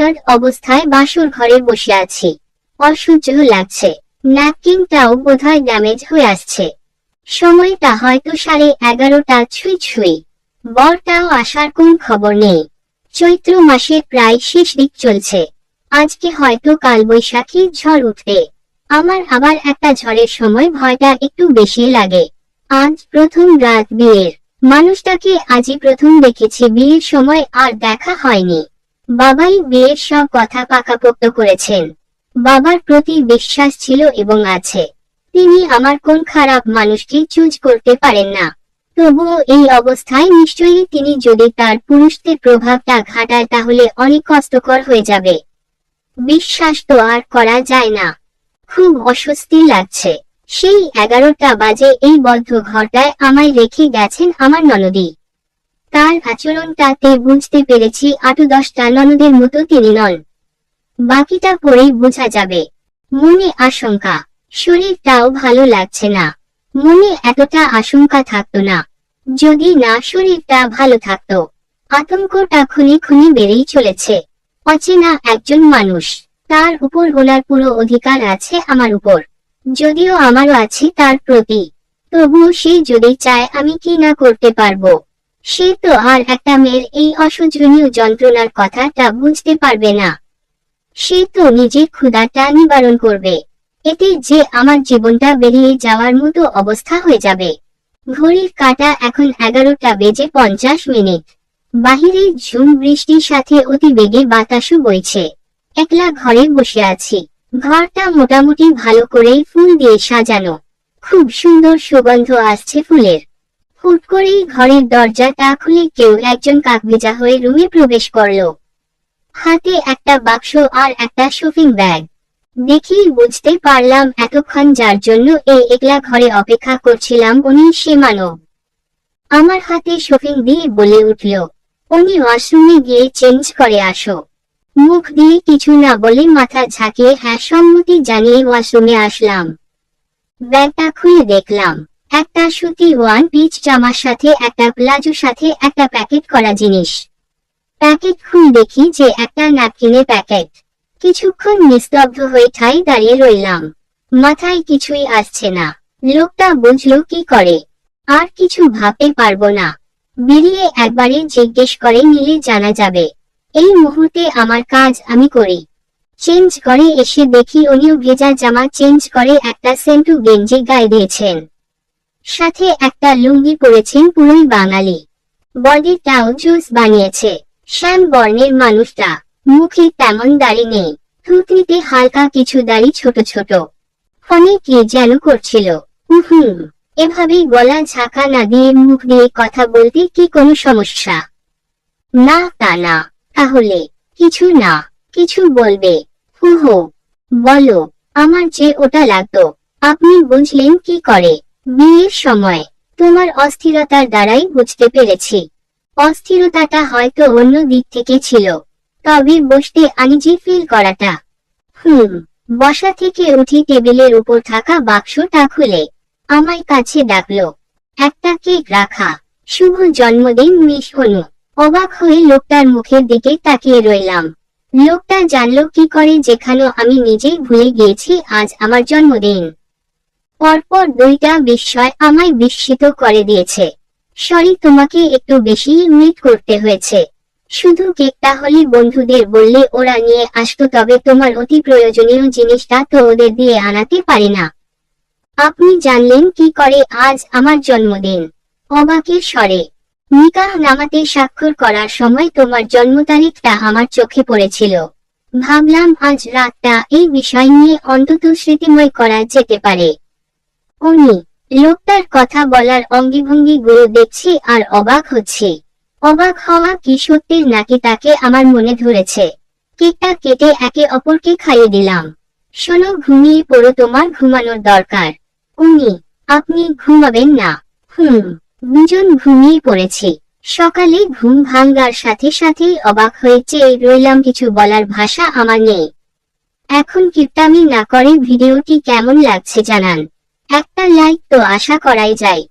Tired অবস্থায় বাসর ঘরে বসে আছি। অসহ্য লাগছে। ন্যাপকিনটাও বোধহয় ড্যামেজ হয়ে আসছে। সময়টা হয়তো সাড়ে এগারোটা, ছুঁই ছুঁই। বরটাও আসার কোন খবর নেই। চৈত্র মাসের প্রায় শেষ দিক চলছে। আজকে হয়তো কাল বৈশাখী ঝড় উঠবে। আমার আবার একটা ঝড়ের সময় ভয়টা একটু বেশি লাগে। আজ প্রথম রাত বিয়ের। মানুষটাকে আজই প্রথম দেখেছি বিয়ের সময় আর দেখা হয়নি। বাবাই বিয়ের সব কথা পাকাপোক্ত করেছেন। বাবার প্রতি বিশ্বাস ছিল এবং আছে। তিনি আমার কোন খারাপ মানুষকে চুজ করতে পারেন না। তবুও এই অবস্থায় নিশ্চয়ই তিনি যদি তার পুরুষদের প্রভাবটা ঘাটায় তাহলে অনেক কষ্টকর হয়ে যাবে। বিশ্বাস তো আর করা যায় না। খুব অস্বস্তি লাগছে। সেই এগারোটা বাজে এই বদ্ধ ঘরটায় আমায় রেখে গেছেন আমার ননদী। তার আচরণটাতে বুঝতে পেরেছি আটু দশটা ননদের মতো তিনি নন। বাকিটা পরেই বোঝা যাবে। মনে আশঙ্কা। শরীরটাও ভালো লাগছে না। মনে এতটা আশঙ্কা থাকতো না। যদি না শরীরটা ভালো থাকতো, আতঙ্কটা খুনি খুনি বেড়েই চলেছে। অচেনা একজন মানুষ। তার উপর ওনার পুরো অধিকার আছে আমার উপর। যদিও আমারও আছে তার প্রতি। তবুও সে যদি চায় আমি কি না করতে পারব। সে তো আর একটা মেয়ের এই অসহ্যনীয় যন্ত্রণার কথাটা বুঝতে পারবে না। সে তো নিজের ক্ষুধাটা নিবারণ করবে। এতে যে আমার জীবনটা বেরিয়ে যাওয়ার মতো অবস্থা হয়ে যাবে। ঘড়ির কাটা এখন এগারোটা বেজে পঞ্চাশ মিনিট। বাহিরে ঝুম বৃষ্টির সাথে অতি বেগে বাতাসও বইছে। একলা ঘরে বসে আছি। ঘরটা মোটামুটি ভালো করেই ফুল দিয়ে সাজানো। খুব সুন্দর সুগন্ধ আসছে ফুলের। হুট করেই ঘরের দরজাটা খুলে কেউ একজন কাকভেজা হয়ে রুমে প্রবেশ করল। হাতে একটা বাক্স আর একটা শপিং ব্যাগ। দেখেই বুঝতে পারলাম এতক্ষণ যার জন্য এই একলা ঘরে অপেক্ষা করছিলাম উনি সে মানব। আমার হাতে শপিং দিয়ে বলে উঠল, উনি ওয়াশরুমে গিয়ে চেঞ্জ করে আসো। মুখ দিয়ে কিছু না বলে মাথা ঝাঁকিয়ে হ্যাঁ সম্মতি জানিয়ে ওয়াশরুমে আসলাম। ব্যাগটা খুলে দেখলাম। একটা সুতি ওয়ান পিচ জামার সাথে, একটা প্লাজোর সাথে, একটা প্যাকেট করা জিনিস। প্যাকেট খুল দেখি যে একটা ন্যাপকিনের প্যাকেট। কিছুক্ষণ নিস্তব্ধ হয়ে ঠাই দাঁড়িয়ে রইলাম। মাথায় কিছুই আসছে না। লোকটা বুঝলো কি করে। আর কিছু ভাবতে পারব না। বেরিয়ে একবারে জিজ্ঞেস করে নিলে জানা যাবে, এই মুহূর্তে আমার কাজ আমি করি। চেঞ্জ করে এসে দেখি উনিও ভেজা জামা চেঞ্জ করে একটা সেন্টু গেঞ্জি গায়ে দিয়েছেন। সাথে একটা লুঙ্গি পরেছেন পুরোই বাঙালি। বডিটাও জুস বানিয়েছে। শ্যাম বর্ণের মানুষটা। মুখে তেমন দাড়ি নেই। থুতনিতে হালকা কিছু দাড়ি ছোট ছোট। ফোনে কি যেন করছিল। হুম এভাবেই গলা ঝাঁকা না দিয়ে মুখ দিয়ে কথা বলতে কি কোনো সমস্যা? না, তা না। তাহলে কিছু না, কিছু বলবে। হুহো বলো, আমার যে ওটা লাগতো। আপনি বুঝলেন কি করে? বিয়ের সময়। তোমার অস্থিরতার দ্বারাই বুঝতে পেরেছি। অস্থিরতাটা হয়তো অন্য দিক থেকে ছিল। তবে বসতে আনিজি ফিল করাটা। হুম, বসা থেকে উঠি টেবিলের উপর থাকা বাক্সটা খুলে আমায় কাছে ডাকলো। একটা কেক রাখা। শুভ জন্মদিন, মিস হনু। অবাক হয়ে লোকটার মুখের দিকে তাকিয়ে রইলাম। লোকটা জানলো কি করে যেখানে আমি নিজেই ভুলে গিয়েছি আজ আমার জন্মদিন। পরপর দুইটা বিস্ময় আমায় বিস্মিত করে দিয়েছে। সরি, তোমাকে একটু বেশি মিট করতে হয়েছে। শুধু কেকটা হলে বন্ধুদের বললে ওরা নিয়ে আসতো, তবে তোমার অতি প্রয়োজনীয় জিনিসটা তো ওদের দিয়ে আনাতে পারি না। আপনি জানলেন কি করে আজ আমার জন্মদিন। অবাকের স্বরে, নিকাহ নামাতে স্বাক্ষর করার সময় তোমার জন্ম তারিখটা আমার চোখে পড়েছিল। ভাবলাম আজ রাতটা এই বিষয় নিয়ে অন্তত স্মৃতিময় করা যেতে পারে। উনি লোকটার কথা বলার অঙ্গিভঙ্গি গুলো দেখছি আর অবাক হচ্ছি। অবাক হওয়া কি সত্যির নাকি তাকে আমার মনে ধরেছে। কেকটা কেটে একে অপরকে খাইয়ে দিলাম। শোনো, ঘুমিয়ে পড়ো, তোমার ঘুমানোর দরকার। উনি, আপনি ঘুমাবেন না। হুম, দুজন ঘুমিয়ে পড়েছি। সকালে ঘুম ভাঙ্গার সাথে সাথেই অবাক হয়ে চেয়ে রইলাম, কিছু বলার ভাষা আমার নেই। এখন কিপটামি না করে ভিডিওটি কেমন লাগছে জানান। একটা লাইক তো আশা করাই যায়।